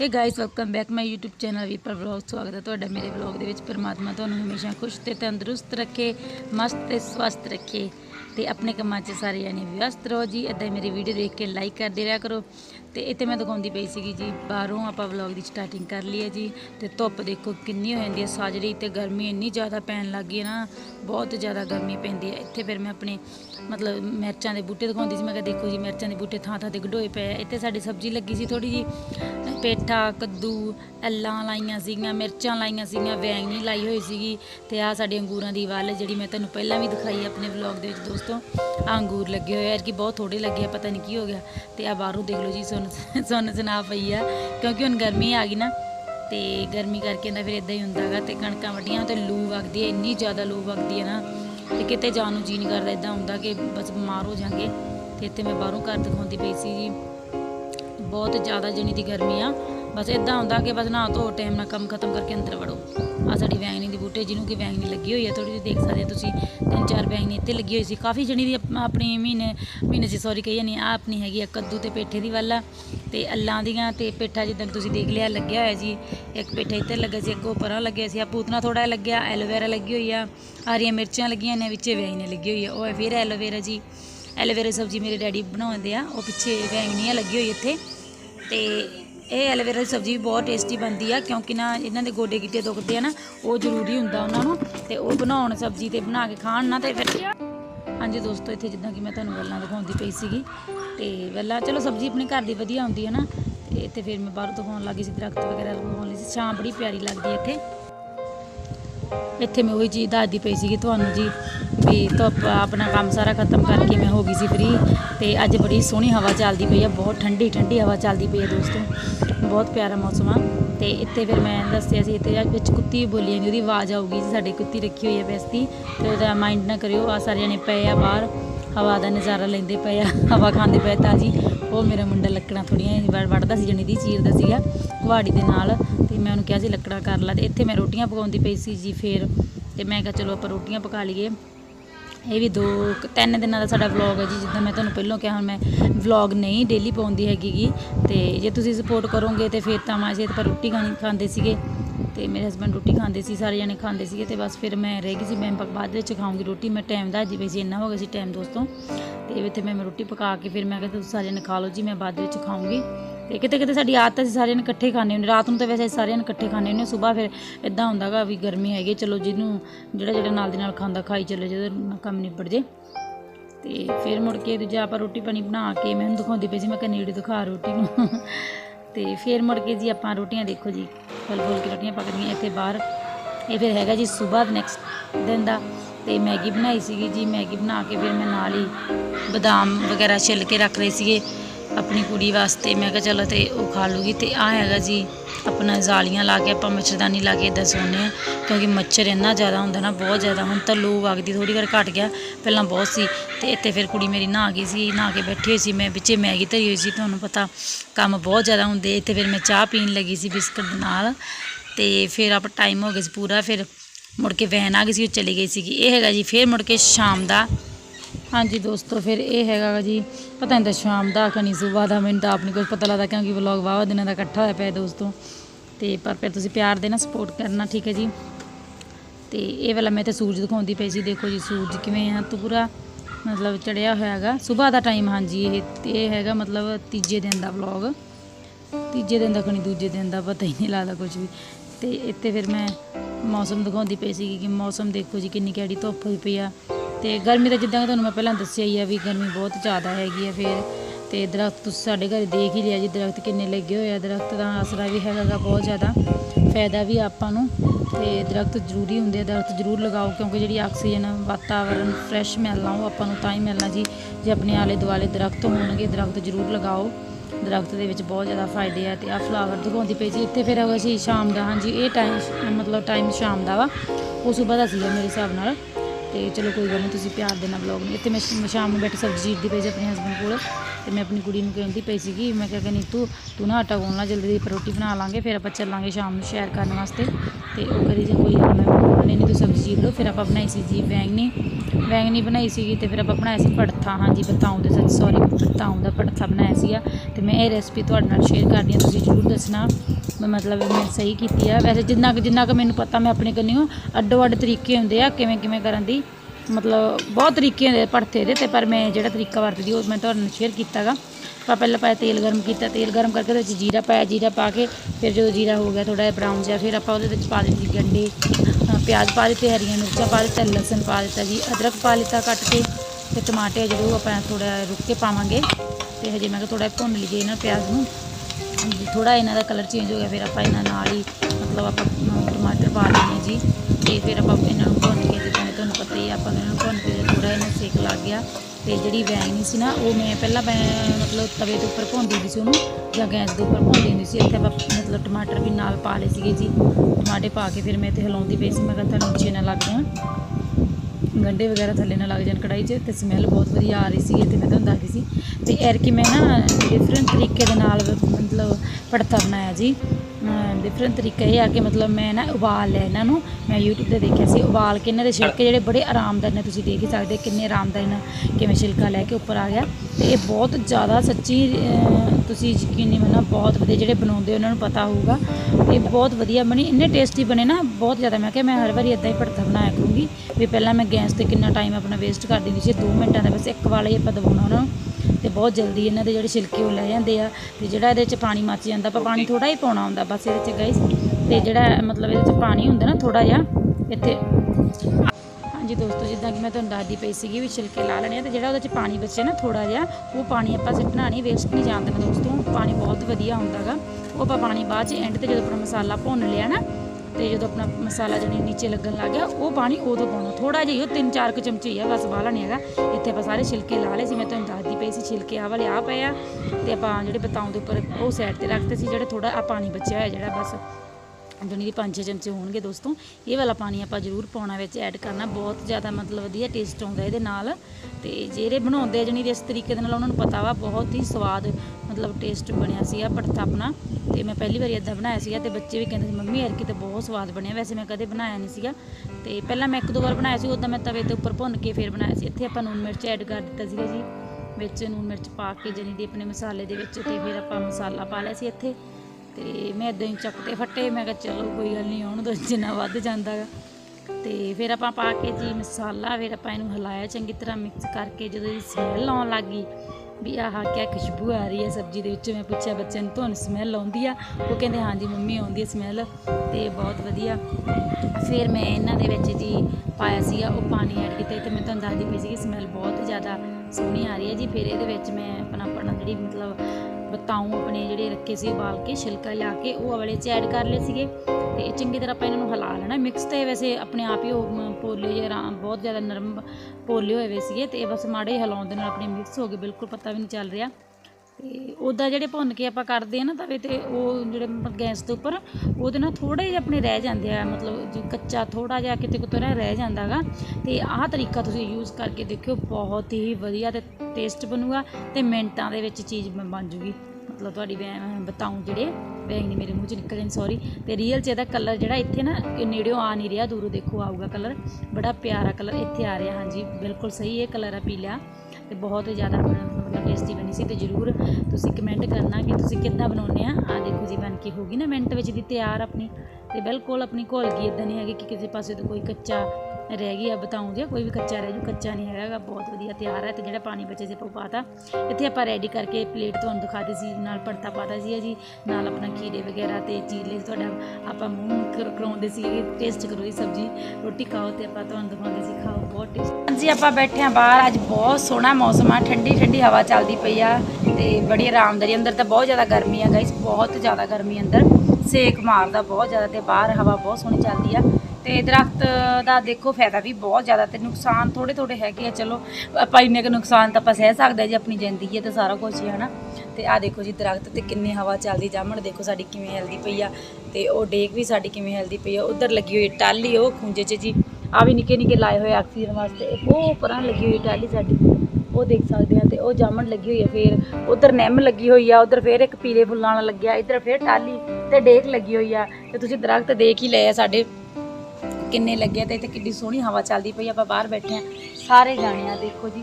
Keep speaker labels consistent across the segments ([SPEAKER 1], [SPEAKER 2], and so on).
[SPEAKER 1] Hey guys welcome back my YouTube channel ਵੀਪਰ vlog ਸਵਾਗਤ ਹੈ ਤੁਹਾਡਾ ਮੇਰੇ ਵਲੌਗ ਦੇ ਵਿੱਚ ਪਰਮਾਤਮਾ ਤੁਹਾਨੂੰ ਹਮੇਸ਼ਾ ਖੁਸ਼ ਤੇ ਤੰਦਰੁਸਤ ਰੱਖੇ, ਮਸਤ ਤੇ ਸਵਸਥ ਰੱਖੇ ਤੇ ਆਪਣੇ ਕੰਮਾਂ 'ਚ ਸਾਰੇ ਜਾਣੇ ਵਿਅਸਤ ਰਹੋ ਜੀ। ਇਦਾਂ ਮੇਰੀ ਵੀਡੀਓ ਦੇਖ ਕੇ ਲਾਈਕ ਕਰਦੇ ਰਿਹਾ ਕਰੋ। ਤੇ ਇੱਥੇ ਮੈਂ ਦਿਖਾਉਂਦੀ ਪਈ ਸੀਗੀ ਜੀ, ਬਾਹਰੋਂ ਆਪਾਂ ਵਲੌਗ ਦੀ ਸਟਾਰਟਿੰਗ ਕਰ ਲਈ ਹੈ ਜੀ, ਤੇ ਧੁੱਪ ਦੇਖੋ ਕਿੰਨੀ ਹੋ ਜਾਂਦੀ ਹੈ, ਸਾਜਰੀ ਤੇ ਗਰਮੀ ਇੰਨੀ ਜ਼ਿਆਦਾ ਪੈਣ ਲੱਗ ਗਈ ਹੈ ਨਾ, ਬਹੁਤ ਜ਼ਿਆਦਾ ਗਰਮੀ ਪੈਂਦੀ ਹੈ। ਇੱਥੇ ਫਿਰ ਮੈਂ ਆਪਣੇ ਮਤਲਬ ਮਿਰਚਾਂ ਦੇ ਬੂਟੇ ਦਿਖਾਉਂਦੀ ਸੀ, ਮੈਂ ਕਿਹਾ ਦੇਖੋ ਜੀ, ਮਿਰਚਾਂ ਦੇ ਬੂਟੇ ਥਾਂ ਥਾਂ ਤੇ ਗਡੋਏ ਪਏ ਆ, ਇੱਥੇ ਸਾਡੀ ਸਬਜ਼ੀ ਲੱਗੀ ਸੀ ਥੋੜੀ ਜੀ ਪੇਠਾ, ਕੱਦੂ, ਐਲਾਂ ਲਾਈਆਂ ਸੀਗੀਆਂ, ਮਿਰਚਾਂ ਲਾਈਆਂ ਸੀਗੀਆਂ ਵੈਂਗਣੀ ਲਾਈ ਹੋਈ ਸੀਗੀ, ਤੇ ਆ ਸਾਡੇ ਅੰਗੂਰਾਂ ਦੀ ਵੱਲ ਜਿਹੜੀ ਮੈਂ ਤੁਹਾਨੂੰ ਪਹਿਲਾਂ ਵੀ ਦਿਖਾਈ ਆਪਣੇ ਵਲੌਗ ਦੇ ਵਿੱਚ ਦੋਸਤੋ, ਆਹ ਅੰਗੂਰ ਲੱਗੇ ਹੋਏ ਆ ਕਿ ਬਹੁਤ ਥੋੜੇ ਲੱਗੇ ਆ, ਪਤਾ ਨਹੀਂ ਕੀ ਹੋ ਗਿਆ, ਤੇ ਆ ਬਾਹਰੋਂ ਦੇਖ ਲਓ ਜੀ ਸੁਣ ਸੁਣ ਸੁਨਾ ਪਈ ਆ, ਕਿਉਂਕਿ ਹੁਣ ਗਰਮੀ ਆ ਗਈ ਨਾ, ਤੇ ਗਰਮੀ ਕਰਕੇ ਨਾ ਫਿਰ ਇਦਾਂ ਹੀ ਹੁੰਦਾਗਾ ਤੇ ਕਣਕਾਂ ਵੱਡੀਆਂ ਤੇ ਲੂ ਵਗਦੀ ਹੈ ਇੰਨੀ ਜ਼ਿਆਦਾ ਲੂ ਵਗਦੀ ਹੈ ਨਾ, ਤੇ ਕਿਤੇ ਜਾਣ ਨੂੰ ਜੀ ਨਹੀਂ ਕਰਦਾ ਇਦਾਂ ਹੁੰਦਾ ਕਿ ਬਸ ਬਿਮਾਰ ਹੋ ਜਾਾਂਗੇ, ਤੇ ਇੱਥੇ ਮੈਂ ਬਾਹਰੋਂ ਘਰ ਦਿਖਾਉਂਦੀ ਪਈ ਸੀ ਜੀ, ਬਹੁਤ ਜ਼ਿਆਦਾ ਜਣੀ ਦੀ ਗਰਮੀ ਆ ਬਸ ਇਦਾਂ ਹੁੰਦਾ ਕਿ ਬਸ ਨਾ ਧੋ ਟਾਈਮ ਨਾਲ ਕੰਮ ਖਤਮ ਕਰਕੇ ਅੰਦਰ ਵੜੋ। ਆ ਸਾਡੀ ਵੈਂਗਣੀ ਦੇ ਬੂਟੇ ਜਿਹਨੂੰ ਕਿ ਵੈਂਗਣੀ ਲੱਗੀ ਹੋਈ ਹੈ ਥੋੜੀ ਜਿਹੀ ਦੇਖ ਸਕਦੇ ਹੋ ਤੁਸੀਂ। ਤਿੰਨ ਚਾਰ ਵੈਂਗਣੀ ਇੱਥੇ ਲੱਗੀ ਹੋਈ ਸੀ। ਕਾਫੀ ਜਣੀ ਦੀ ਆਪਣੀ ਮਹੀਨੇ ਮਹੀਨੇ ਸੀ ਸੌਰੀ ਕਹੀ ਨਹੀਂ ਆ ਆਪਣੀ ਹੈਗੀ ਆ ਕੱਦੂ ਤੇ ਪੇਠੇ ਦੀ ਵੱਲ। ਆ ਤੇ ਅੱਲਾਂ ਦੀਆਂ ਤੇ ਪੇਠਾ ਜਿੱਦਾਂ ਤੁਸੀਂ ਦੇਖ ਲਿਆ, ਲੱਗਿਆ ਹੋਇਆ ਜੀ। ਇੱਕ ਪੇਠਾ ਇੱਥੇ ਲੱਗਾ ਸੀ, ਇੱਕ ਪਰਾਂ ਲੱਗਿਆ ਸੀ। ਆ ਪੂਤਨਾ ਥੋੜਾ ਲੱਗਿਆ ਐਲੋਵੇਰਾ ਲੱਗੀ ਹੋਈ ਆ। ਹਰੀਆਂ ਮਿਰਚਾਂ ਲੱਗੀਆਂ ਨੇ, ਵਿੱਚੇ ਵੈਂਗਣੀ ਲੱਗੀ ਹੋਈ ਆ। ਉਹ ਹੈ ਫਿਰ ਐਲੋਵੇਰਾ ਜੀ। ਐਲੋਵੇਰਾ ਸਬਜ਼ੀ ਮੇਰੇ ਡੈਡੀ ਬਣਾਉਂਦੇ ਆ। ਉਹ ਪਿੱਛੇ ਵੈਂਗਣੀਆਂ ਲੱਗੀ ਹੋਈ ਇੱਥੇ। ਤੇ ਇਹ ਐਲੋਵੇਰਾ ਦੀ ਸਬਜ਼ੀ ਵੀ ਬਹੁਤ ਟੇਸਟੀ ਬਣਦੀ ਆ, ਕਿਉਂਕਿ ਨਾ ਇਹਨਾਂ ਦੇ ਗੋਡੇ ਗਿੱਟੇ ਦੁਖਦੇ ਆ ਨਾ, ਉਹ ਜ਼ਰੂਰੀ ਹੁੰਦਾ ਉਹਨਾਂ ਨੂੰ, ਤੇ ਉਹ ਬਣਾਉਣ ਸਬਜ਼ੀ ਤੇ ਬਣਾ ਕੇ ਖਾਣ ਨਾ ਤੇ ਫਿਰ ਹਾਂਜੀ ਦੋਸਤੋ, ਇੱਥੇ ਜਿੱਦਾਂ ਕਿ ਮੈਂ ਤੁਹਾਨੂੰ ਗੱਲਾਂ ਦਿਖਾਉਂਦੀ ਪਈ ਸੀਗੀ, ਤੇ ਗੱਲਾਂ, ਚਲੋ ਸਬਜ਼ੀ ਆਪਣੇ ਘਰ ਦੀ ਵਧੀਆ ਹੁੰਦੀ ਹੈ ਨਾ, ਤੇ ਇੱਥੇ ਫਿਰ ਮੈਂ ਬਾਹਰੋਂ ਦਿਖਾਉਣ ਲੱਗੀ ਸੀ, ਦਰਖਤ ਵਗੈਰਾ ਲਗਾਉਣ ਲਈ ਸੀ, ਛਾਂ ਬੜੀ ਪਿਆਰੀ ਲੱਗਦੀ ਇੱਥੇ। ਇੱਥੇ ਮੈਂ ਉਹੀ ਚੀਜ਼ ਦੱਸਦੀ ਪਈ ਸੀਗੀ ਤੁਹਾਨੂੰ ਜੀ ਵੀ ਧੁੱਪ, ਆਪਣਾ ਕੰਮ ਸਾਰਾ ਖਤਮ ਕਰਕੇ ਮੈਂ ਹੋ ਗਈ ਸੀ ਫ੍ਰੀ ਤੇ ਅੱਜ ਬੜੀ ਸੋਹਣੀ ਹਵਾ ਚੱਲਦੀ ਪਈ ਆ, ਬਹੁਤ ਠੰਡੀ ਠੰਡੀ ਹਵਾ ਚੱਲਦੀ ਪਈ ਹੈ ਦੋਸਤੋ। ਬਹੁਤ ਪਿਆਰਾ ਮੌਸਮ ਆ ਤੇ ਇੱਥੇ ਫਿਰ ਮੈਂ ਦੱਸਿਆ ਸੀ, ਇੱਥੇ ਵਿੱਚ ਕੁੱਤੀ ਬੋਲੀ ਜਾਂਦੀ, ਉਹਦੀ ਆਵਾਜ਼ ਆਊਗੀ ਜੀ, ਸਾਡੇ ਕੁੱਤੀ ਰੱਖੀ ਹੋਈ ਹੈ ਬੈਸਤੀ ਤੇ ਉਹਦਾ ਮਾਈਂਡ ਨਾ ਕਰਿਓ, ਆ ਸਾਰੇ ਜਣੇ ਪਏ ਆ ਬਾਹਰ, ਹਵਾ ਦਾ ਨਜ਼ਾਰਾ ਲੈਂਦੇ ਪਏ ਆ, ਹਵਾ ਖਾਂਦੇ ਪਏ ਤਾਜੀ, ਉਹ ਮੇਰਾ ਮੁੰਡਾ ਲੱਕੜਾਂ ਥੋੜੀਆਂ ਵੜਦਾ ਸੀ, ਜਣੀ ਦੀ ਚੀਰਦਾ ਸੀਗਾ ਕੁਹਾੜੀ ਦੇ ਨਾਲ ਮੈਂ ਉਹਨੂੰ ਕਿਹਾ ਸੀ ਲੱਕੜਾਂ ਕਰ ਲਾ ਤੇ ਇੱਥੇ ਮੈਂ ਰੋਟੀਆਂ ਪਕਾਉਂਦੀ ਪਈ ਸੀ ਜੀ ਫੇਰ ਤੇ ਮੈਂ ਕਿਹਾ ਚਲੋ ਆਪਾਂ ਰੋਟੀਆਂ ਪਕਾ ਲਈਏ। ਇਹ ਵੀ ਦੋ ਤਿੰਨ ਦਿਨਾਂ ਦਾ ਸਾਡਾ ਵਲੌਗ ਹੈ ਜੀ, ਜਿੱਦਾਂ ਮੈਂ ਤੁਹਾਨੂੰ ਪਹਿਲਾਂ ਕਿਹਾ, ਹੁਣ ਮੈਂ ਵਲੌਗ ਨਹੀਂ ਡੇਲੀ ਪਾਉਂਦੀ ਹੈਗੀ ਗੀ। ਤੇ ਜੇ ਤੁਸੀਂ ਸਪੋਰਟ ਕਰੋਗੇ ਤੇ ਫਿਰ ਤਾਂ ਮੈਂ ਜੇ ਪਰ ਰੋਟੀ ਖਾਣੀ ਖਾਂਦੇ ਸੀਗੇ। ਤੇ ਮੇਰੇ ਹਸਬੰਡ ਰੋਟੀ ਖਾਂਦੇ ਸੀ, ਸਾਰੇ ਜਣੇ ਖਾਂਦੇ ਸੀਗੇ ਤੇ ਬਸ ਫਿਰ ਮੈਂ ਰਹਿ ਗਈ ਸੀ, ਮੈਂ ਬਾਅਦ ਵਿੱਚ ਖਾਊਂਗੀ ਰੋਟੀ। ਮੈਂ ਟਾਈਮ ਦੱਸਦੀ ਪਈ ਸੀ ਇੰਨਾ ਹੋ ਗਿਆ ਸੀ ਟਾਈਮ ਦੋਸਤੋ। ਤੇ ਇੱਥੇ ਮੈਂ ਰੋਟੀ ਪਕਾ ਕੇ ਫਿਰ ਮੈਂ ਕਿਹਾ ਤੁਸੀਂ ਸਾਰੇ ਜਣੇ ਖਾ ਲਓ ਜੀ, ਮੈਂ ਬਾਅਦ ਵਿੱਚ ਖਾਊਂਗੀ। ਤੇ ਕਿਤੇ ਕਿਤੇ ਸਾਡੀ ਆਦਤ ਅਸੀਂ ਸਾਰਿਆਂ ਨੇ ਇਕੱਠੇ ਖਾਣੇ ਹੁੰਦੇ। ਰਾਤ ਨੂੰ ਤਾਂ ਵੈਸੇ ਅਸੀਂ ਸਾਰਿਆਂ ਨੇ ਇਕੱਠੇ ਖਾਣੇ ਹੁੰਦੇ ਸਵੇਰ ਫਿਰ ਇਦਾਂ ਹੁੰਦਾਗਾ ਵੀ ਗਰਮੀ ਹੈਗੀ ਚਲੋ ਜਿਹਨੂੰ ਜਿਹੜਾ ਜਿਹੜਾ ਨਾਲ ਦੀ ਨਾਲ ਖਾਂਦਾ, ਖਾਈ ਚੱਲੇ ਜਦੋਂ ਕੰਮ ਨਿਬੜ ਜੇ। ਤੇ ਫਿਰ ਮੁੜ ਕੇ ਦੂਜਾ ਆਪਾਂ ਰੋਟੀ ਪਾਣੀ ਬਣਾ ਕੇ ਮੈਨੂੰ ਦਿਖਾਉਂਦੀ ਪਈ ਸੀ, ਮੈਂ ਕਿਹਾ ਨੇੜੇ ਦਿਖਾ ਰੋਟੀ ਨੂੰ। ਤੇ ਫਿਰ ਮੁੜ ਕੇ ਜੀ ਆਪਾਂ ਰੋਟੀਆਂ ਦੇਖੋ ਜੀ ਫਲ ਫੁੱਲ ਕੇ ਰੋਟੀਆਂ ਪੱਕਦੀਆਂ ਇੱਥੇ ਬਾਹਰ। ਇਹ ਫਿਰ ਹੈਗਾ ਜੀ ਸਵੇਰ ਨੈਕਸਟ ਦਿਨ ਦਾ। ਤੇ ਮੈਗੀ ਬਣਾਈ ਸੀਗੀ ਜੀ, ਮੈਗੀ ਬਣਾ ਕੇ ਫਿਰ ਮੈਂ ਨਾਲ ਹੀ ਬਦਾਮ ਵਗੈਰਾ ਛਿੱਲ ਕੇ ਰੱਖ ਲਏ ਸੀਗੇ। ਆਪਣੀ ਕੁੜੀ ਵਾਸਤੇ। ਮੈਂ ਕਿਹਾ ਚਲੋ ਤੇ ਉਹ ਖਾ ਲੂਗੀ। ਤੇ ਆ ਹੈਗਾ ਜੀ, ਆਪਣਾ ਜਾਲੀਆਂ ਲਾ ਕੇ ਆਪਾਂ ਮੱਛਰਦਾਨੀ ਲਾ ਕੇ ਇਦਾਂ ਸੌਂਦੇ ਹਾਂ। ਕਿਉਂਕਿ ਮੱਛਰ ਇੰਨਾ ਜ਼ਿਆਦਾ ਹੁੰਦਾ ਨਾ, ਬਹੁਤ ਜ਼ਿਆਦਾ। ਹੁਣ ਤਾਂ ਲੋ ਵਗਦੀ ਥੋੜੀ ਵਾਰ ਘਟ ਗਿਆ, ਪਹਿਲਾਂ ਬਹੁਤ ਸੀ। ਤੇ ਇੱਥੇ ਫਿਰ ਕੁੜੀ ਮੇਰੀ ਨਹਾ ਗਈ ਸੀ, ਨਹਾ ਕੇ ਬੈਠੀ ਹੋਈ ਸੀ। ਮੈਂ ਵਿੱਚੇ ਮੈਗੀ ਧਰੀ ਹੋਈ ਸੀ, ਤੁਹਾਨੂੰ ਪਤਾ ਕੰਮ ਬਹੁਤ ਜ਼ਿਆਦਾ ਹੁੰਦੇ। ਇੱਥੇ ਫਿਰ ਮੈਂ ਚਾਹ ਪੀਣ ਲੱਗੀ ਸੀ ਬਿਸਕਟ ਨਾਲ। ਤੇ ਫਿਰ ਆਪ ਟਾਈਮ ਹੋ ਗਿਆ ਸੀ ਪੂਰਾ। ਫਿਰ ਮੁੜ ਕੇ ਵੈਨ ਆ ਗਈ ਸੀ, ਉਹ ਚਲੀ ਗਈ ਸੀਗੀ। ਇਹ ਹੈਗਾ ਜੀ, ਫਿਰ ਮੁੜ ਕੇ ਸ਼ਾਮ ਦਾ ਹਾਂਜੀ ਦੋਸਤੋ, ਫਿਰ ਇਹ ਹੈਗਾ ਜੀ, ਪਤਾ ਨਹੀਂ ਤਾਂ ਸ਼ਾਮ ਦਾ ਕਿ ਨਹੀਂ, ਸਵੇਰ ਦਾ, ਮੈਨੂੰ ਤਾਂ ਆਪਣੀ ਕੁਝ ਪਤਾ ਲੱਗਦਾ ਕਿਉਂਕਿ ਵਲੌਗ ਵਾਵਾ ਦਿਨਾਂ ਦਾ ਇਕੱਠਾ ਹੋਇਆ ਪਿਆ ਦੋਸਤੋ। ਤੇ ਪਰ ਫਿਰ ਤੁਸੀਂ ਪਿਆਰ ਦੇਣਾ ਸਪੋਰਟ ਕਰਨਾ, ਠੀਕ ਹੈ ਜੀ। ਤੇ ਇਹ ਵਾਲਾ ਮੈਂ ਤੇ ਸੂਰਜ ਦਿਖਾਉਂਦੀ ਪਈ ਸੀ, ਦੇਖੋ ਜੀ ਸੂਰਜ ਕਿਵੇਂ ਆ ਤੂੰ ਪੂਰਾ ਮਤਲਬ ਚੜਿਆ ਹੋਇਆ ਹੈਗਾ ਸਵੇਰ ਦਾ ਟਾਈਮ ਹਾਂਜੀ, ਇਹ ਤੇ ਇਹ ਹੈਗਾ ਮਤਲਬ ਤੀਜੇ ਦਿਨ ਦਾ ਵਲੌਗ ਤੀਜੇ ਦਿਨ ਦਾ ਖਣੀ ਦੂਜੇ ਦਿਨ ਦਾ ਪਤਾ ਹੀ ਨਹੀਂ ਲੱਗਦਾ ਕੁਝ ਵੀ। ਤੇ ਇੱਥੇ ਫਿਰ ਮੈਂ ਮੌਸਮ ਦਿਖਾਉਂਦੀ ਪਈ ਸੀ ਕਿ ਮੌਸਮ ਦੇਖੋ ਜੀ ਕਿੰਨੀ ਕਿਹੜੀ ਧੁੱਪ ਹੋਈ ਪਈ ਆ। ਤੇ ਗਰਮੀ ਦਾ ਜਿੱਦਾਂ ਕਿ ਤੁਹਾਨੂੰ ਮੈਂ ਪਹਿਲਾਂ ਦੱਸਿਆ ਹੀ ਆ ਵੀ ਗਰਮੀ ਬਹੁਤ ਜ਼ਿਆਦਾ ਹੈਗੀ ਆ ਫਿਰ ਤੇ ਦਰਖਤ ਤੁਸੀਂ ਸਾਡੇ ਘਰ ਦੇਖ ਹੀ ਲਿਆ ਜੀ, ਦਰਖਤ ਕਿੰਨੇ ਲੱਗੇ ਹੋਏ ਆ, ਦਰਖਤ ਦਾ ਆਸਰਾ ਵੀ ਹੈਗਾ ਗਾ ਬਹੁਤ ਜ਼ਿਆਦਾ, ਫਾਇਦਾ ਵੀ ਆਪਾਂ ਨੂੰ ਤੇ ਦਰਖਤ ਜ਼ਰੂਰੀ ਹੁੰਦੇ ਆ, ਦਰਖਤ ਜ਼ਰੂਰ ਲਗਾਓ ਕਿਉਂਕਿ ਜਿਹੜੀ ਆਕਸੀਜਨ, ਵਾਤਾਵਰਨ, ਫਰੈਸ਼ ਮਿਲਣਾ ਉਹ ਆਪਾਂ ਨੂੰ ਤਾਂ ਹੀ ਮਿਲਣਾ ਜੀ, ਜੇ ਆਪਣੇ ਆਲੇ ਦੁਆਲੇ ਦਰਖਤ ਹੋਣਗੇ, ਦਰਖਤ ਜ਼ਰੂਰ ਲਗਾਓ, ਦਰਖਤ ਦੇ ਵਿੱਚ ਬਹੁਤ ਜ਼ਿਆਦਾ ਫਾਇਦੇ ਆ ਤੇ ਆ ਫਲਾਵਰ ਦਿਖਾਉਂਦੀ ਪਈ ਸੀ, ਇੱਥੇ ਫਿਰ ਅਸੀਂ ਸ਼ਾਮ ਦਾ, ਹਾਂਜੀ, ਇਹ ਟਾਈਮ ਮਤਲਬ ਟਾਈਮ ਸ਼ਾਮ ਦਾ ਵਾ, ਉਹ ਸਵੇਰ ਦਾ ਸੀਗਾ ਮੇਰੇ ਹਿਸਾਬ ਨਾਲ। ਤੇ ਚਲੋ ਕੋਈ ਗੱਲ ਨਹੀਂ, ਤੁਸੀਂ ਪਿਆਰ ਦੇਣਾ ਵਲੌਗ ਨੂੰ ਇੱਥੇ ਮੈਂ ਸ਼ਾਮ ਨੂੰ ਬੈਠੀ ਸਬਜ਼ੀ ਚੀਰਦੀ ਪਈ ਸੀ ਆਪਣੇ ਹਸਬੰਡ ਕੋਲ ਤੇ ਮੈਂ ਆਪਣੀ ਕੁੜੀ ਨੂੰ ਕਹਿੰਦੀ ਪਈ ਸੀਗੀ, ਮੈਂ ਕਿਹਾ ਕਿ ਨਹੀਂ ਤੂੰ ਤੂੰ ਨਾ ਆਟਾ ਗੁੰਨ ਲਾ, ਜਲਦੀ ਦੀ ਰੋਟੀ ਬਣਾ ਲਾਂਗੇ, ਫਿਰ ਆਪਾਂ ਚੱਲਾਂਗੇ ਸ਼ਾਮ ਨੂੰ ਸ਼ੈਰ ਕਰਨ ਵਾਸਤੇ। ਤੇ ਉਹ ਕਰੀ ਜੇ ਕੋਈ ਗੱਲ ਨਹੀਂ ਨਹੀਂ ਤੂੰ ਸਬਜ਼ੀ ਚੀਰ ਫਿਰ ਆਪਾਂ ਬਣਾਈ ਸੀ ਜੀ ਵੈਂਗਣੀ। ਵੈਂਗਣੀ ਬਣਾਈ ਸੀਗੀ ਤੇ ਫਿਰ ਆਪਾਂ ਬਣਾਇਆ ਸੀ ਪੜਥਾ ਹਾਂਜੀ ਬਤਾਉਂ ਦੇ ਸੱਚ ਸੌਰੀ ਬਤਾਉਂ ਦਾ ਪੜਥਾ ਬਣਾਇਆ ਸੀਗਾ। ਤੇ ਮੈਂ ਇਹ ਰੈਸਪੀ ਤੁਹਾਡੇ ਨਾਲ ਸ਼ੇਅਰ ਕਰਦੀ ਹਾਂ, ਤੁਸੀਂ ਜ਼ਰੂਰ ਦੱਸਣਾ। ਮੈਂ ਮਤਲਬ ਮੈਂ ਸਹੀ ਕੀਤੀ ਆ। ਵੈਸੇ ਜਿੰਨਾ ਕੁ ਜਿੰਨਾ ਕੁ ਮੈਨੂੰ ਪਤਾ, ਮੈਂ ਆਪਣੇ ਕੰਨਿਓ ਅੱਡੋ ਅੱਡ ਤਰੀਕੇ ਹੁੰਦੇ ਆ, ਕਿਵੇਂ ਕਿਵੇਂ ਕਰਨ ਦੀ। ਮਤਲਬ ਬਹੁਤ ਤਰੀਕੇ ਹੁੰਦੇ ਆ ਭੜਥੇ ਦੇ ਤੇ, ਪਰ ਮੈਂ ਜਿਹੜਾ ਤਰੀਕਾ ਵਰਤਦੀ, ਉਹ ਮੈਂ ਤੁਹਾਡੇ ਨਾਲ ਸ਼ੇਅਰ ਕੀਤਾਗਾ। ਆਪਾਂ ਪਹਿਲਾਂ ਪਾਇਆ ਤੇਲ ਗਰਮ ਕੀਤਾ, ਤੇਲ ਗਰਮ ਕਰਕੇ ਉਹਦੇ ਵਿੱਚ ਜੀਰਾ ਪਾਇਆ, ਜੀਰਾ ਪਾ ਕੇ ਫਿਰ ਜਦੋਂ ਜੀਰਾ ਹੋ ਗਿਆ ਥੋੜਾ ਜਿਹਾ ਬਰਾਊਨ ਜਿਹਾ, ਫਿਰ ਆਪਾਂ ਉਹਦੇ ਵਿੱਚ ਪਾ ਦਿੱਤੀ ਗੰਡੇ ਪਿਆਜ਼ ਪਾ ਦਿੱਤੇ, ਹਰੀਆਂ ਮਿਰਚਾਂ ਪਾ ਦਿੱਤਾ ਲਸਣ ਪਾ ਦਿੱਤਾ ਜੀ, ਅਦਰਕ ਪਾ ਲਿੱਤਾ ਕੱਟ ਕੇ ਤੇ ਟਮਾਟੇ ਆ ਜਿਹੜੇ ਉਹ ਆਪਾਂ ਥੋੜਾ ਰੁੱਕ ਕੇ ਪਾਵਾਂਗੇ ਤੇ ਹਜੇ ਮੈਂ ਕਿਹਾ ਥੋੜਾ ਭੁੰਨ ਲਈਏ ਇਹਨਾਂ ਪਿਆਜ਼ ਨੂੰ। ਹਾਂਜੀ ਥੋੜਾ ਇਹਨਾਂ ਦਾ ਕਲਰ ਚੇਂਜ ਹੋ ਗਿਆ, ਫਿਰ ਆਪਾਂ ਇਹਨਾਂ ਨਾਲ ਹੀ ਮਤਲਬ ਆਪਾਂ ਟਮਾਟਰ ਪਾ ਲੈਣੇ ਜੀ ਤੇ ਫਿਰ ਆਪਾਂ ਇਹਨਾਂ ਨੂੰ ਭੁੰਨ ਕੇ ਜਿੱਦਾਂ ਤੁਹਾਨੂੰ ਪਤਾ ਹੀ ਆਪਾਂ ਇਹਨਾਂ ਨੂੰ ਭੁੰਨ ਕੇ ਥੋੜਾ ਇਹਨਾਂ ਸੇਕ ਲੱਗ ਗਿਆ ਤੇ ਜਿਹੜੀ ਵੈਂਗਣੀ ਸੀ ਨਾ, ਉਹ ਮੈਂ ਪਹਿਲਾਂ ਮੈਂ ਮਤਲਬ ਤਵੇ ਦੇ ਉੱਪਰ ਭੁੰਨਦੀ ਹੁੰਦੀ ਸੀ ਉਹਨੂੰ, ਜਾਂ ਗੈਸ ਦੇ ਉੱਪਰ ਭੁੰਨਦੀ ਹੁੰਦੀ ਸੀ। ਇੱਥੇ ਆਪਾਂ ਮਤਲਬ ਟਮਾਟਰ ਵੀ ਨਾਲ ਪਾ ਲਏ ਸੀਗੇ ਜੀ। ਟਮਾਟੇ ਪਾ ਕੇ ਫਿਰ ਮੈਂ ਇੱਥੇ ਹਿਲਾਉਂਦੀ ਪਈ ਸੀ। ਮੈਂ ਕਿਹਾ ਤੁਹਾਨੂੰ ਨੀਚੇ ਨਾ ਲੱਗ ਜਾਣ। ਗੰਡੇ ਵਗੈਰਾ ਥੱਲੇ ਨਾ ਲੱਗ ਜਾਣ ਕੜਾਈ 'ਚ ਤੇ ਸਮੈਲ ਬਹੁਤ ਵਧੀਆ ਆ ਰਹੀ ਸੀ ਤੇ ਮੈਂ ਤੁਹਾਨੂੰ ਦੱਸਦੀ ਸੀ। ਤੇ ਐਰ ਕਿ ਮੈਂ ਨਾ ਡਿਫਰੈਂਟ ਤਰੀਕੇ ਦੇ ਨਾਲ ਮਤਲਬ ਪੜਤਾ ਬਣਾਇਆ ਜੀ। ਡਿਫਰੈਂਟ ਤਰੀਕਾ ਇਹ ਆ ਕਿ ਮਤਲਬ ਮੈਂ ਨਾ ਉਬਾਲ ਲਿਆ ਇਹਨਾਂ ਨੂੰ। ਮੈਂ YouTube ਤੇ ਦੇਖਿਆ ਸੀ, ਉਬਾਲ ਕੇ ਇਹਨਾਂ ਦੇ ਛਿਲਕੇ ਜਿਹੜੇ ਬੜੇ ਆਰਾਮਦਾਰ ਨੇ, ਤੁਸੀਂ ਦੇਖ ਹੀ ਸਕਦੇ ਕਿੰਨੇ ਆਰਾਮਦਾਰ ਨਾਲ ਕਿਵੇਂ ਛਿਲਕਾ ਲੈ ਕੇ ਉੱਪਰ ਆ ਗਿਆ। ਤੇ ਇਹ ਬਹੁਤ ਜ਼ਿਆਦਾ ਸੱਚੀ ਤੁਸੀਂ ਯਕੀਨੀ ਨਹੀਂ ਮੰਨਣਾ, ਬਹੁਤ ਵਧੀਆ ਜਿਹੜੇ ਬਣਾਉਂਦੇ ਉਹਨਾਂ ਨੂੰ ਪਤਾ ਹੋਊਗਾ। ਇਹ ਬਹੁਤ ਵਧੀਆ ਬਣੀ, ਇੰਨੇ ਟੇਸਟੀ ਬਣੇ ਨਾ, ਬਹੁਤ ਜ਼ਿਆਦਾ। ਮੈਂ ਕਿਹਾ ਮੈਂ ਹਰ ਵਾਰੀ ਇਦਾਂ ਹੀ ਭੜਥਾ ਬਣਾਇਆ ਕਰੂੰਗੀ ਵੀ ਪਹਿਲਾਂ ਮੈਂ ਗੈਸ ਤੇ ਕਿੰਨਾ ਟਾਈਮ ਆਪਣਾ ਵੇਸਟ ਕਰ ਦਿੰਦੀ ਸੀ 2 ਮਿੰਟਾਂ ਦਾ ਬਸ ਇੱਕ ਵਾਲਾ ਹੀ ਆਪਾਂ ਦਬਾਉਣਾ ਉਹਨਾਂ ਨੂੰ। ਤੇ ਬਹੁਤ ਜਲਦੀ ਇਹਨਾਂ ਦੇ ਜਿਹੜੇ ਛਿਲਕੇ ਉਹ ਲੈ ਜਾਂਦੇ ਆ ਤੇ ਜਿਹੜਾ ਇਹਦੇ ਚ ਪਾਣੀ ਮੱਚ ਜਾਂਦਾ ਆਪਾਂ ਪਾਣੀ ਥੋੜਾ ਹੀ ਪਾਉਣਾ ਹੁੰਦਾ ਬਸ ਇਹਦੇ ਚ ਗਾਇਸ ਤੇ ਜਿਹੜਾ ਮਤਲਬ ਇਹਦੇ ਚ ਪਾਣੀ ਹੁੰਦਾ ਨਾ ਥੋੜਾ ਜਿਹਾ ਇੱਥੇ। ਹਾਂਜੀ ਦੋਸਤੋ ਜਿੱਦਾਂ ਕਿ ਮੈਂ ਤੁਹਾਨੂੰ ਦੱਸਦੀ ਪਈ ਸੀਗੀ ਵੀ ਛਿਲਕੇ ਲਾ ਲੈਣੇ ਆ ਤੇ ਜਿਹੜਾ ਉਹਦੇ ਚ ਪਾਣੀ ਬਚਿਆ ਨਾ ਥੋੜਾ ਜਿਹਾ ਉਹ ਪਾਣੀ ਆਪਾਂ ਸਿੱਟਣਾ ਨਹੀਂ ਵੇਸਟ ਨਹੀਂ ਜਾਣ ਦੇਣਾ ਦੋਸਤੋ। ਪਾਣੀ ਬਹੁਤ ਵਧੀਆ ਹੁੰਦਾਗਾ ਉਹ ਆਪਾਂ ਪਾਣੀ ਬਾਅਦ ਚ ਐਂਡ ਤੇ ਜਦੋਂ ਆਪਣਾ ਮਸਾਲਾ ਭੁੰਨ ਲਿਆ ਨਾ ਤੇ ਜਦੋਂ ਆਪਣਾ ਮਸਾਲਾ ਜਣੀ ਨੀਚੇ ਲੱਗਣ ਲੱਗ ਗਿਆ, ਉਹ ਪਾਣੀ ਉਦੋਂ ਪਾਉਣਾ। ਥੋੜਾ ਜਿਹਾ ਉਹ ਤਿੰਨ ਚਾਰ ਕੁ ਚਮਚੇ ਹੀ ਆ, ਬਸ ਬਾਹਲਾ ਨਹੀਂ ਹੈਗਾ। ਇੱਥੇ ਆਪਾਂ ਸਾਰੇ ਛਿਲਕੇ ਲਾ ਲਏ ਸੀ, ਮੈਂ ਤੁਹਾਨੂੰ ਦੱਸਦੀ ਪਈ ਸੀ, ਛਿਲਕੇ ਆ ਵਾਲੇ ਆ ਪਏ ਆ। ਤੇ ਆਪਾਂ ਜਿਹੜੇ ਬਤਾਉਂ ਦੇ ਉੱਪਰ ਉਹ ਸਾਈਡ ਤੇ ਰੱਖਤੇ ਸੀ, ਜਿਹੜੇ ਥੋੜਾ ਆ ਪਾਣੀ ਬਚਿਆ ਹੋਇਆ ਜਿਹੜਾ, ਬਸ ਦੁਨੀ ਦੀ ਪੰਜ ਛੇ ਚਮਚੇ ਹੋਣਗੇ ਦੋਸਤੋ। ਇਹ ਵਾਲਾ ਪਾਣੀ ਆਪਾਂ ਜ਼ਰੂਰ ਪਾਉਣਾ, ਵਿੱਚ ਐਡ ਕਰਨਾ। ਬਹੁਤ ਜ਼ਿਆਦਾ ਮਤਲਬ ਵਧੀਆ ਟੇਸਟ ਆਉਂਦਾ ਇਹਦੇ ਨਾਲ। ਤੇ ਜਿਹੜੇ ਬਣਾਉਂਦੇ ਆ, ਜਣੀ ਦੇ ਇਸ ਤਰੀਕੇ ਦੇ ਨਾਲ ਉਹਨਾਂ ਨੂੰ ਪਤਾ ਵਾ, ਬਹੁਤ ਹੀ ਸਵਾਦ ਮਤਲਬ ਟੇਸਟ ਬਣਿਆ ਸੀਗਾ ਭੜਥਾ ਆਪਣਾ। ਤੇ ਮੈਂ ਪਹਿਲੀ ਵਾਰੀ ਇਦਾਂ ਬਣਾਇਆ ਸੀਗਾ ਤੇ ਬੱਚੇ ਵੀ ਕਹਿੰਦੇ ਸੀ, ਮੰਮੀ ਯਾਰ ਕਿਤੇ ਬਹੁਤ ਸਵਾਦ ਬਣਿਆ। ਵੈਸੇ ਮੈਂ ਕਦੇ ਬਣਾਇਆ ਨਹੀਂ ਸੀਗਾ। ਤੇ ਪਹਿਲਾਂ ਮੈਂ ਇੱਕ ਦੋ ਵਾਰ ਬਣਾਇਆ ਸੀ, ਉਦੋਂ ਮੈਂ ਤਵੇ ਦੇ ਉੱਪਰ ਭੁੰਨ ਕੇ ਫਿਰ ਬਣਾਇਆ ਸੀ। ਇੱਥੇ ਆਪਾਂ ਨੂਨ ਮਿਰਚ ਐਡ ਕਰ ਦਿੱਤਾ ਸੀਗਾ ਜੀ, ਵਿੱਚ ਨੂਨ ਮਿਰਚ ਪਾ ਕੇ ਜਣੀ ਦੇ ਆਪਣੇ ਮਸਾਲੇ ਦੇ ਵਿੱਚ ਤੇ ਫਿਰ ਆਪਾਂ ਮਸਾਲਾ ਪਾ ਲਿਆ ਸੀ ਇੱਥੇ। ਤੇ ਮੈਂ ਇਦਾਂ ਹੀ ਚੱਕ ਤੇ ਫੱਟੇ। ਮੈਂ ਕਿਹਾ, ਚਲੋ, ਕੋਈ ਗੱਲ ਨਹੀਂ, ਆਉਣ ਦੋ, ਜਿੰਨਾ ਵੱਧ ਜਾਂਦਾ ਗਾ। ਤੇ ਫਿਰ ਆਪਾਂ ਪਾ ਕੇ ਜੀ ਮਸਾਲਾ, ਫਿਰ ਆਪਾਂ ਇਹਨੂੰ ਹਿਲਾਇਆ ਚੰਗੀ ਤਰ੍ਹਾਂ ਮਿਕਸ ਕਰਕੇ ਜਦੋਂ ਇਹ ਸਮੈਲ ਆਉਣ ਲੱਗੀ ਵੀ ਆਹ ਕਿਆ ਖੁਸ਼ਬੂ ਆ ਰਹੀ ਹੈ ਸਬਜ਼ੀ ਦੇ ਵਿੱਚ? ਮੈਂ ਪੁੱਛਿਆ ਬੱਚਿਆਂ ਨੂੰ, ਤੁਹਾਨੂੰ ਸਮੈਲ ਆਉਂਦੀ ਆ? ਉਹ ਕਹਿੰਦੇ, ਹਾਂਜੀ ਮੰਮੀ, ਆਉਂਦੀ ਹੈ ਸਮੈਲ ਤੇ ਬਹੁਤ ਵਧੀਆ। ਫਿਰ ਮੈਂ ਇਹਨਾਂ ਦੇ ਵਿੱਚ ਜੀ ਪਾਇਆ ਸੀਗਾ, ਉਹ ਪਾਣੀ ਐਡ ਕੀਤਾ ਤੇ ਮੈਂ ਤੁਹਾਨੂੰ ਦੱਸਦੀ ਪਈ ਸੀ ਕਿ ਸਮੈਲ ਬਹੁਤ ਜ਼ਿਆਦਾ ਸੋਹਣੀ ਆ ਰਹੀ ਹੈ ਜੀ। ਫਿਰ ਇਹਦੇ ਵਿੱਚ ਮੈਂ ਆਪਣਾ ਆਪਣਾ ਜਿਹੜੀ ਮਤਲਬ ਬਤਾਉ ਆਪਣੇ ਜਿਹੜੇ ਰੱਖੇ ਸੀ ਉਬਾਲ ਕੇ, ਛਿਲਕਾ ਲਾ ਕੇ, ਉਹ ਵਾਲੇ ਚ ਐਡ ਕਰ ਲਏ ਸੀਗੇ। ਤੇ ਚੰਗੀ ਤਰ੍ਹਾਂ ਆਪਾਂ ਇਹਨਾਂ ਨੂੰ ਹਿਲਾ ਲੈਣਾ। ਮਿਕਸ ਤੇ ਵੈਸੇ ਆਪਣੇ ਆਪ ਹੀ ਉਹ ਪੋਲੇ ਜਿਹੇ ਬਹੁਤ ਜ਼ਿਆਦਾ ਨਰਮ ਪੋਲੇ ਹੋਏ ਵੇ ਸੀਗੇ ਤੇ ਇਹ ਬਸ ਮਾੜੇ ਹਿਲਾਉਣ ਦੇ ਨਾਲ ਆਪਣੇ ਮਿਕਸ ਹੋ ਗਏ। ਬਿਲਕੁਲ ਪਤਾ ਵੀ ਨਹੀਂ ਚੱਲ ਰਿਹਾ। ਤੇ ਉਹਦਾ ਜਿਹੜੇ ਭੁੰਨ ਕੇ ਆਪਾਂ ਕਰਦੇ ਆ ਨਾ ਤਵੇ ਤੇ, ਉਹ ਜਿਹੜੇ ਗੈਸ ਦੇ ਉੱਪਰ, ਉਹਦੇ ਨਾਲ ਥੋੜੇ ਜਿਹੇ ਆਪਣੇ ਰਹਿ ਜਾਂਦੇ ਆ, ਮਤਲਬ ਜੇ ਕੱਚਾ ਥੋੜਾ ਜਿਹਾ ਕਿਤੇ ਕਿਤੇ ਰਹਿ ਰਹਿ ਜਾਂਦਾਗਾ। ਤੇ ਆਹ ਤਰੀਕਾ ਤੁਸੀਂ ਯੂਜ਼ ਕਰਕੇ ਦੇਖਿਓ, ਬਹੁਤ ਹੀ ਵਧੀਆ ਤੇ ਟੇਸਟ ਬਣੂਗਾ ਤੇ ਮਿੰਟਾਂ ਦੇ ਵਿੱਚ ਚੀਜ਼ ਬਣ ਜੂਗੀ। ਮਤਲਬ ਤੁਹਾਡੀ ਮੈਂ ਬਤਾਉਂ ਜਿਹੜੇ ਬੈਂਗ ਨਹੀਂ ਮੇਰੇ ਮੂੰਹ ਚ ਨਿਕਲ ਜਾਣੀ ਸੌਰੀ ਤੇ ਰੀਅਲ ਚ ਇਹਦਾ ਕਲਰ ਜਿਹੜਾ ਇੱਥੇ ਨਾ ਨੇੜਿਓਂ ਆ ਨਹੀਂ ਰਿਹਾ, ਦੂਰੋਂ ਦੇਖੋ ਆਊਗਾ ਕਲਰ ਬੜਾ ਪਿਆਰਾ ਕਲਰ ਇੱਥੇ ਆ ਰਿਹਾ, ਹਾਂਜੀ, ਬਿਲਕੁਲ ਸਹੀ ਇਹ ਕਲਰ ਆ ਪੀਲਾ। ਤੇ ਬਹੁਤ ਜ਼ਿਆਦਾ ਟੇਸਟੀ ਬਣੀ ਸੀ ਤੇ ਜਰੂਰ ਤੁਸੀਂ ਕਮੈਂਟ ਕਰਨਾ ਕਿ ਤੁਸੀਂ ਕਿੱਦਾਂ ਬਣਾਉਂਦੇ ਆ। ਆ ਦੇਖੋ ਜੀ, ਬਣ ਕੇ ਹੋ ਗਈ ਨਾ ਮਿੰਟ ਵਿੱਚ ਦੀ ਤਿਆਰ ਆਪਣੀ। ਤੇ ਬਿਲਕੁਲ ਆਪਣੀ ਘੋਲ ਗਈ ਇਦਾਂ ਨਹੀਂ ਹੈਗੀ ਕਿ ਕਿਸੇ ਪਾਸੇ ਤੋਂ ਕੋਈ ਕੱਚਾ ਰਹਿ ਗਈ ਆ, ਬਤਾਉਂ ਜੇ, ਕੋਈ ਵੀ ਕੱਚਾ ਰਹਿ ਜੂ, ਕੱਚਾ ਨਹੀਂ ਹੈਗਾ ਬਹੁਤ ਵਧੀਆ ਤਿਆਰ ਹੈ ਤੇ ਜਿਹੜਾ ਪਾਣੀ ਬਚੇ ਸੀ ਆਪਾਂ ਉਹ ਪਾਤਾ। ਇੱਥੇ ਆਪਾਂ ਰੈਡੀ ਕਰਕੇ ਪਲੇਟ ਤੁਹਾਨੂੰ ਦਿਖਾਤੀ ਸੀ, ਨਾਲ ਪੜਤਾ ਪਾਤਾ ਸੀ ਜੀ, ਨਾਲ ਆਪਣਾ ਖੀਰੇ ਵਗੈਰਾ ਤੇ ਚੀਲੇ ਤੁਹਾਡਾ ਆਪਾਂ ਮੂੰਹ ਕਰ- ਕਰਾਉਂਦੇ ਸੀ ਟੇਸਟ ਕਰੋ ਇਹ ਸਬਜ਼ੀ। ਰੋਟੀ ਖਾਓ ਤੇ ਆਪਾਂ ਤੁਹਾਨੂੰ ਦਿਖਾਉਂਦੇ ਸੀ, ਖਾਓ ਬਹੁਤ ਜੀ, ਆਪਾਂ ਬੈਠੇ ਆ ਬਾਹਰ। ਅੱਜ ਬਹੁਤ ਸੋਹਣਾ ਮੌਸਮ ਆ, ਠੰਡੀ ਠੰਡੀ ਹਵਾ ਚੱਲਦੀ ਪਈ ਆ ਤੇ ਬੜੀ ਆਰਾਮਦਾਰੀ ਅੰਦਰ ਤਾਂ ਬਹੁਤ ਜ਼ਿਆਦਾ ਗਰਮੀ ਆ ਗਾਇਸ ਬਹੁਤ ਜ਼ਿਆਦਾ ਗਰਮੀ ਅੰਦਰ। ਸੇਕ ਮਾਰਦਾ ਬਹੁਤ ਜ਼ਿਆਦਾ ਤੇ ਬਾਹਰ ਹਵਾ ਬਹੁਤ ਸੋਹਣੀ ਚੱਲਦੀ ਆ। ਤੇ ਦਰਖਤ ਦਾ ਦੇਖੋ ਫਾਇਦਾ ਵੀ ਬਹੁਤ ਜ਼ਿਆਦਾ ਤੇ ਨੁਕਸਾਨ ਥੋੜੇ ਥੋੜੇ ਹੈਗੇ ਆ, ਚਲੋ, ਆਪਾਂ ਇੰਨੇ ਕੁ ਨੁਕਸਾਨ ਤਾਂ ਆਪਾਂ ਸਹਿ ਸਕਦੇ ਆ ਜੀ, ਆਪਣੀ ਜ਼ਿੰਦਗੀ ਹੈ ਤੇ ਸਾਰਾ ਕੁਝ ਹੀ ਹੈ ਨਾ ਤੇ ਆ ਦੇਖੋ ਜੀ ਦਰਖਤ ਤੇ ਕਿੰਨੀ ਹਵਾ ਚੱਲਦੀ, ਜਾਮਣ ਦੇਖੋ ਸਾਡੀ ਕਿਵੇਂ ਹਿਲਦੀ ਪਈ ਆ ਤੇ ਉਹ ਡੇਕ ਵੀ ਸਾਡੀ ਕਿਵੇਂ ਹਿਲਦੀ ਪਈ ਆ, ਉਧਰ ਲੱਗੀ ਹੋਈ ਟਾਲੀ ਉਹ ਖੁੰਝੇ 'ਚ ਜੀ। ਆ ਵੀ ਨਿੱਕੇ ਨਿੱਕੇ ਲਾਏ ਹੋਏ ਆਕਸੀਜਨ ਵਾਸਤੇ। ਉਹ ਪਰਾਂ ਲੱਗੀ ਹੋਈ ਟਾਲੀ ਸਾਡੀ, ਉਹ ਦੇਖ ਸਕਦੇ ਆ ਤੇ ਉਹ ਜਾਮਣ ਲੱਗੀ ਹੋਈ ਆ ਫੇਰ। ਉਧਰ ਨਿੰਮ ਲੱਗੀ ਹੋਈ ਆ, ਉਧਰ ਫੇਰ ਇੱਕ ਪੀਲੇ ਫੁੱਲਾਂ ਵਾਲਾ ਲੱਗਿਆ, ਇੱਧਰ ਫੇਰ ਟਾਲੀ ਤੇ ਡੇਕ ਲੱਗੀ ਹੋਈ ਆ। ਤੇ ਤੁਸੀਂ ਦਰਖਤ ਦੇਖ ਹੀ ਲਏ ਆ ਸਾਡੇ, ਕਿੰਨੇ ਲੱਗੇ ਆ ਤੇ ਇੱਥੇ ਕਿੰਨੀ ਸੋਹਣੀ ਹਵਾ ਚੱਲਦੀ ਪਈ ਆਪਾਂ ਬਾਹਰ ਬੈਠੇ ਆ। ਸਾਰੇ ਜਾਣੇ ਆ, ਦੇਖੋ ਜੀ।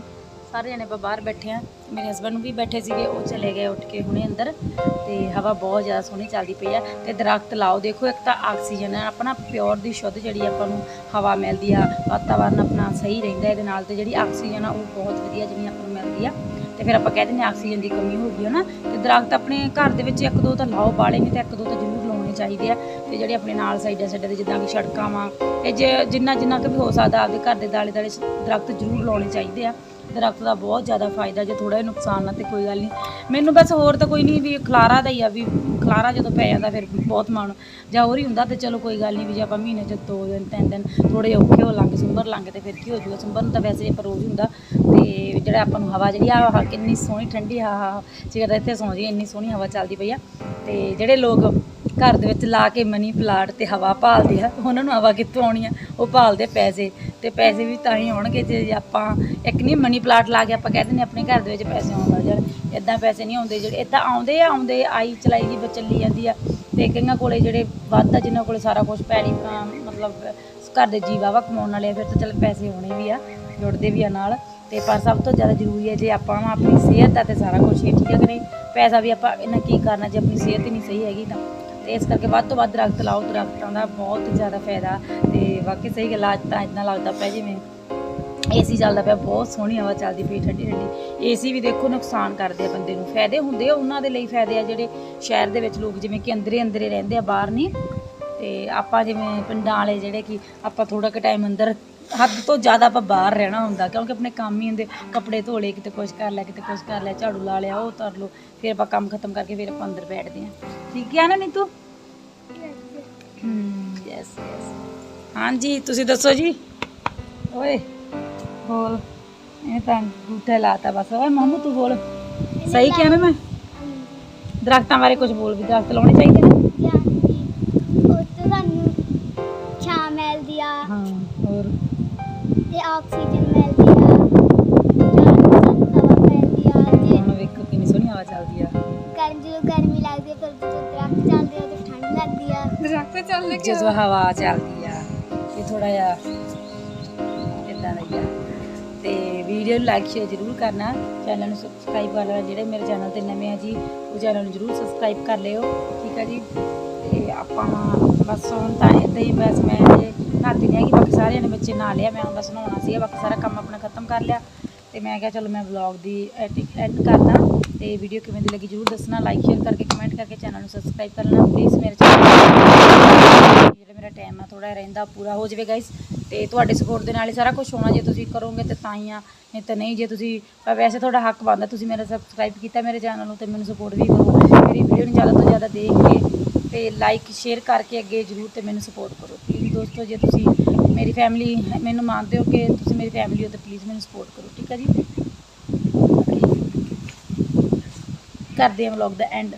[SPEAKER 1] ਸਾਰੇ ਜਣੇ ਆਪਾਂ ਬਾਹਰ ਬੈਠੇ ਆ ਮੇਰੇ ਹਸਬੰਡ ਵੀ ਬੈਠੇ ਸੀਗੇ, ਉਹ ਚਲੇ ਗਏ ਉੱਠ ਕੇ ਹੁਣੇ ਅੰਦਰ ਤੇ ਹਵਾ ਬਹੁਤ ਜ਼ਿਆਦਾ ਸੋਹਣੀ ਚੱਲਦੀ ਪਈ ਆ। ਤੇ ਦਰਖਤ ਲਾਓ, ਦੇਖੋ ਇੱਕ ਤਾਂ ਆਕਸੀਜਨ ਹੈ, ਆਪਣਾ ਪਿਓਰ ਦੀ ਸ਼ੁੱਧ ਜਿਹੜੀ ਆਪਾਂ ਨੂੰ ਹਵਾ ਮਿਲਦੀ ਆ, ਵਾਤਾਵਰਨ ਆਪਣਾ ਸਹੀ ਰਹਿੰਦਾ, ਇਹਦੇ ਨਾਲ ਤੇ ਜਿਹੜੀ ਆਕਸੀਜਨ ਆ ਉਹ ਬਹੁਤ ਵਧੀਆ ਜਿਹੜੀ ਆਪਾਂ ਨੂੰ ਮਿਲਦੀ ਆ। ਤੇ ਫਿਰ ਆਪਾਂ ਕਹਿ ਦਿੰਦੇ ਹਾਂ ਆਕਸੀਜਨ ਦੀ ਕਮੀ ਹੋ ਗਈ ਹੈ ਨਾ, ਤੇ ਦਰਖਤ ਆਪਣੇ ਘਰ ਦੇ ਵਿੱਚ ਇੱਕ ਦੋ ਤਾਂ ਲਾਓ, ਬਾਲੇ ਨਹੀਂ ਤੇ ਇੱਕ ਦੋ ਤਾਂ ਜ਼ਰੂਰ ਲਾਉਣੇ ਚਾਹੀਦੇ ਆ। ਤੇ ਜਿਹੜੇ ਆਪਣੇ ਨਾਲ ਸਾਈਡਾਂ ਸਾਈਡਾਂ ਤੇ ਜਿੱਦਾਂ ਕਿ ਸੜਕਾਂ ਵਾ ਤੇ ਜੇ ਜਿੰਨਾ ਜਿੰਨਾ ਕੁ ਵੀ ਹੋ ਸਕਦਾ, ਆਪਦੇ ਘਰ ਦੇ ਦਾਲੇ ਦਾਲੇ ਦਰਖਤ ਜ਼ਰੂਰ ਲਾਉਣੇ ਚਾਹੀਦੇ ਆ। ਦਰਖਤ ਦਾ ਬਹੁਤ ਜ਼ਿਆਦਾ ਫਾਇਦਾ ਜੇ ਥੋੜਾ ਜਿਹਾ ਨੁਕਸਾਨ ਨਾ ਤੇ ਕੋਈ ਗੱਲ ਨਹੀਂ। ਮੈਨੂੰ ਬਸ ਹੋਰ ਤਾਂ ਕੋਈ ਨਹੀਂ ਵੀ ਖਲਾਰਾ ਦਾ ਹੀ ਆ ਵੀ ਖਲਾਰਾ ਜਦੋਂ ਪੈ ਜਾਂਦਾ ਫਿਰ ਬਹੁਤ ਮਾਣ। ਜਾਂ ਹੋਰ ਹੀ ਹੁੰਦਾ ਤੇ ਚਲੋ ਕੋਈ ਗੱਲ ਨਹੀਂ ਵੀ ਜੇ ਆਪਾਂ ਮਹੀਨੇ ਚ ਦੋ ਦਿਨ, ਤਿੰਨ ਦਿਨ ਥੋੜੇ ਔਖੇ ਹੋ ਲੰਘ ਸੁੰਬਰ ਲੰਘ ਤੇ ਫਿਰ ਕੀ ਹੋ ਜੂਗਾ ਸੁੰਬਰ ਨੂੰ ਤਾਂ ਵੈਸੇ ਆਪਾਂ ਰੋਜ਼ ਹੁੰਦਾ ਤੇ ਜਿਹੜਾ ਆਪਾਂ ਨੂੰ ਹਵਾ ਜਿਹੜੀ ਆ, ਆਹ ਕਿੰਨੀ ਸੋਹਣੀ ਠੰਡੀ ਆ ਹਾ ਜਿਹੜਾ ਇੱਥੇ ਸੌਂ ਜੀ ਇੰਨੀ ਸੋਹਣੀ ਹਵਾ ਚੱਲਦੀ ਪਈ ਆ। ਤੇ ਜਿਹੜੇ ਲੋਕ ਘਰ ਦੇ ਵਿੱਚ ਲਾ ਕੇ ਮਨੀ ਪਲਾਟ ਤੇ ਹਵਾ ਭਾਲਦੇ ਆ, ਉਹਨਾਂ ਨੂੰ ਹਵਾ ਕਿੱਥੋਂ ਆਉਣੀ ਆ? ਉਹ ਭਾਲਦੇ ਪੈਸੇ ਤੇ ਪੈਸੇ ਵੀ ਤਾਂ ਹੀ ਆਉਣਗੇ ਜੇ ਆਪਾਂ, ਇੱਕ ਨਹੀਂ ਮਨੀ ਪਲਾਟ ਲਾ ਕੇ ਆਪਾਂ ਕਹਿ ਦਿੰਦੇ ਆਪਣੇ ਘਰ ਦੇ ਵਿੱਚ ਪੈਸੇ ਆਉਣ ਲੱਗ ਜਾਣ ਇਦਾਂ ਪੈਸੇ ਨਹੀਂ ਆਉਂਦੇ ਜਿਹੜੇ ਇਦਾਂ ਆਉਂਦੇ ਆ, ਆਉਂਦੇ ਆਈ ਚਲਾਈ ਜੀ ਚੱਲੀ ਜਾਂਦੀ ਆ ਤੇ ਕਈਆਂ ਕੋਲੇ ਜਿਹੜੇ ਵੱਧ ਆ, ਜਿਨ੍ਹਾਂ ਕੋਲੇ ਸਾਰਾ ਕੁਝ ਪੈਣੀ ਮਤਲਬ ਘਰ ਦੇ ਜੀ ਵਾਵਾ ਕਮਾਉਣ ਵਾਲੇ ਆ, ਫਿਰ ਤਾਂ ਚੱਲ ਪੈਸੇ ਆਉਣੇ ਵੀ ਆ, ਜੁੜਦੇ ਵੀ ਆ ਨਾਲ ਤੇ ਪਰ ਸਭ ਤੋਂ ਜ਼ਿਆਦਾ ਜ਼ਰੂਰੀ ਹੈ ਜੇ ਆਪਾਂ ਆਪਣੀ ਸਿਹਤ ਦਾ ਤੇ ਸਾਰਾ ਕੁਝ ਹੀ ਠੀਕ ਹੈ ਕਿ ਨਹੀਂ, ਪੈਸਾ ਵੀ ਆਪਾਂ ਇਹਨਾਂ ਕੀ ਕਰਨਾ ਜੇ ਆਪਣੀ ਸਿਹਤ ਹੀ ਨਹੀਂ ਸਹੀ ਹੈਗੀ ਤਾਂ। ਤੇ ਇਸ ਕਰਕੇ ਵੱਧ ਤੋਂ ਵੱਧ ਦਰਖਤ ਲਾਓ ਦਰਖਤਾਂ ਦਾ ਬਹੁਤ ਜ਼ਿਆਦਾ ਫਾਇਦਾ ਤੇ ਵਾਕਈ ਸਹੀ ਗੱਲ ਆ, ਅੱਜ ਤਾਂ ਇਦਾਂ ਲੱਗਦਾ ਪਿਆ ਜਿਵੇਂ ਏਸੀ ਚੱਲਦਾ ਪਿਆ ਬਹੁਤ ਸੋਹਣੀ ਹਵਾ ਚੱਲਦੀ ਪਈ ਠੰਡੀ ਠੰਡੀ। ਏਸੀ ਵੀ ਦੇਖੋ ਨੁਕਸਾਨ ਕਰਦੇ ਆ ਬੰਦੇ ਨੂੰ। ਫਾਇਦੇ ਹੁੰਦੇ ਆ ਉਹਨਾਂ ਦੇ ਲਈ ਫਾਇਦੇ ਆ ਜਿਹੜੇ ਸ਼ਹਿਰ ਦੇ ਵਿੱਚ ਲੋਕ ਜਿਵੇਂ ਕਿ ਅੰਦਰੇ ਅੰਦਰੇ ਰਹਿੰਦੇ ਆ ਬਾਹਰ ਨਹੀਂ। ਤੇ ਆਪਾਂ ਜਿਵੇਂ ਪਿੰਡਾਂ ਵਾਲੇ ਜਿਹੜੇ ਕਿ ਆਪਾਂ ਥੋੜਾ ਕੁ ਟਾਈਮ ਅੰਦਰ ਹੱਦ ਤੋਂ ਜ਼ਿਆਦਾ ਆਪਾਂ ਬਾਹਰ ਰਹਿਣਾ ਹੁੰਦਾ ਕਿਉਂਕਿ ਆਪਣੇ ਕੰਮ ਹੀ ਹੁੰਦੇ ਕੱਪੜੇ ਧੋ ਲਏ ਕਿਤੇ ਕੁਝ ਕਰ ਲਿਆ ਕਿਤੇ ਕੁਝ ਕਰ ਲਿਆ ਝਾੜੂ ਲਾ ਲਿਆ ਉਹ ਕਰ ਲਓ ਫਿਰ ਆਪਾਂ ਕੰਮ ਖਤਮ ਕਰਕੇ ਫਿਰ ਆਪਾਂ ਅੰਦਰ ਬੈਠਦੇ ਹਾਂ। ਠੀਕ ਹੈ ਨਾ ਨੀਤੂ? ਹਮ ਯੈਸ ਯੈਸ ਹਾਂਜੀ ਤੁਸੀਂ ਦੱਸੋ ਜੀ? ਓਏ ਬੋਲ। ਇਹ ਤਾਂ ਅੰਗੂਠਾ ਲਾਤਾ ਬਸ। ਓਏ ਮਾਮੂ ਤੂੰ ਬੋਲ। ਸਹੀ ਕਿਹਾ ਨਾ ਮੈਂ? ਦਰਖਤਾਂ ਬਾਰੇ ਕੁਝ ਬੋਲ ਵੀ ਦਰਖਤ ਲਾਉਣੇ ਚਾਹੀਦੇ ਨੇ?
[SPEAKER 2] ਉਹ ਤੋਂ ਸਾਨੂੰ ਛਾਂ ਮਿਲਦੀ ਆ।
[SPEAKER 1] ਹਾਂ ਹੋਰ?
[SPEAKER 2] ਆਕਸੀਜਨ ਮਿਲਦੀ ਆ ਸਾਨੂੰ ਹਵਾ ਮਿਲਦੀ ਆ ਜੇ
[SPEAKER 1] ਹੁਣ ਵੇਖੋ ਕਿੰਨੀ ਸੋਹਣੀ ਹਵਾ ਚੱਲਦੀ ਆ।
[SPEAKER 2] ਗਰਮ ਜਦੋਂ ਗਰਮੀ ਲੱਗਦੀ ਆ ਫਿਰ ਜਦੋਂ ਦਰਖਤ ਚੱਲਦੇ ਆ ਉਦੋਂ ਠੰਡ ਲੱਗਦੀ ਆ।
[SPEAKER 3] ਦਰਖਤ ਚੱਲਦੇ
[SPEAKER 1] ਜਦੋਂ ਹਵਾ ਚੱਲਦੀ ਆ ਇਹ ਥੋੜਾ ਜਿਹਾ ਇਦਾਂ ਦਾ ਹੀ ਆ। ਤੇ ਵੀਡੀਓ ਨੂੰ ਲਾਈਕ ਸ਼ੇਅਰ ਜ਼ਰੂਰ ਕਰਨਾ। ਚੈਨਲ ਨੂੰ ਸਬਸਕ੍ਰਾਈਬ ਕਰ ਲੈਣਾ ਜਿਹੜੇ ਮੇਰੇ ਚੈਨਲ ਤੇ ਨਵੇਂ ਆ ਜੀ ਉਹ ਚੈਨਲ ਨੂੰ ਜ਼ਰੂਰ ਸਬਸਕ੍ਰਾਈਬ ਕਰ ਲਿਓ ਠੀਕ ਆ ਜੀ? ਤੇ ਆਪਾਂ ਬਸ ਹੁਣ ਤਾਂ ਇਦਾਂ ਹੀ ਬਸ ਮੈਂ ਜੇ ਨਹਾਤੀ ਨਹੀਂ ਹੈਗੀ, ਬਾਕੀ ਸਾਰਿਆਂ ਨੇ ਬੱਚੇ ਨਹਾ ਲਿਆ, ਮੈਂ ਹੁਣ ਬਸ ਨਹਾਉਣਾ ਸੀਗਾ, ਬਾਕੀ ਸਾਰਾ ਕੰਮ ਆਪਣਾ ਖਤਮ ਕਰ ਲਿਆ। ਤੇ ਮੈਂ ਕਿਹਾ ਚਲੋ ਮੈਂ ਵਲੌਗ ਦੀ ਐਡਿਟ ਐਡ ਕਰਦਾ, ਤੇ ਵੀਡੀਓ ਕਿਵੇਂ ਦੀ ਲੱਗੀ ਜ਼ਰੂਰ ਦੱਸਣਾ ਲਾਈਕ ਸ਼ੇਅਰ ਕਰਕੇ ਕਮੈਂਟ ਕਰਕੇ ਚੈਨਲ ਨੂੰ ਸਬਸਕ੍ਰਾਈਬ ਕਰ ਲੈਣਾ ਪਲੀਜ਼ ਮੇਰੇ ਚੈਨਲ ਜਿਹੜਾ ਮੇਰਾ ਟਾਈਮ ਆ ਥੋੜਾ ਰਹਿੰਦਾ, ਪੂਰਾ ਹੋ ਜਾਵੇ ਗਾਇਸ ਤੇ ਤੁਹਾਡੇ ਸਪੋਰਟ ਦੇ ਨਾਲ ਹੀ ਸਾਰਾ ਕੁਝ ਹੋਣਾ, ਜੇ ਤੁਸੀਂ ਕਰੋਗੇ ਤੇ ਤਾਂ ਹੀ ਆ, ਨਹੀਂ ਤਾਂ ਨਹੀਂ, ਜੇ ਤੁਸੀਂ ਵੈਸੇ ਤੁਹਾਡਾ ਹੱਕ ਬਣਦਾ, ਤੁਸੀਂ ਮੇਰਾ ਸਬਸਕ੍ਰਾਈਬ ਕੀਤਾ ਮੇਰੇ ਚੈਨਲ ਨੂੰ, ਤੇ ਮੈਨੂੰ ਸਪੋਰਟ ਵੀ ਕਰੋ। ਮੇਰੀ ਵੀਡੀਓ ਨੂੰ ਜ਼ਿਆਦਾ ਤੋਂ ਜ਼ਿਆਦਾ ਦੇਖ ਕੇ ਤੇ ਲਾਈਕ ਸ਼ੇਅਰ ਕਰਕੇ ਅੱਗੇ ਜਰੂਰ ਤੇ ਮੈਨੂੰ ਸਪੋਰਟ ਕਰੋ ਪਲੀਜ਼ ਦੋਸਤੋ, ਜੇ ਤੁਸੀਂ ਮੇਰੀ ਫੈਮਿਲੀ ਮੈਨੂੰ ਮੰਨਦੇ ਹੋ ਕਿ ਤੁਸੀਂ ਮੇਰੀ ਫੈਮਿਲੀ ਹੋ ਤਾਂ ਪਲੀਜ਼ ਮੈਨੂੰ ਸਪੋਰਟ ਕਰੋ, ਠੀਕ ਹੈ ਜੀ? ਕਰਦੇ ਹਾਂ ਵਲੌਗ ਦਾ ਐਂਡ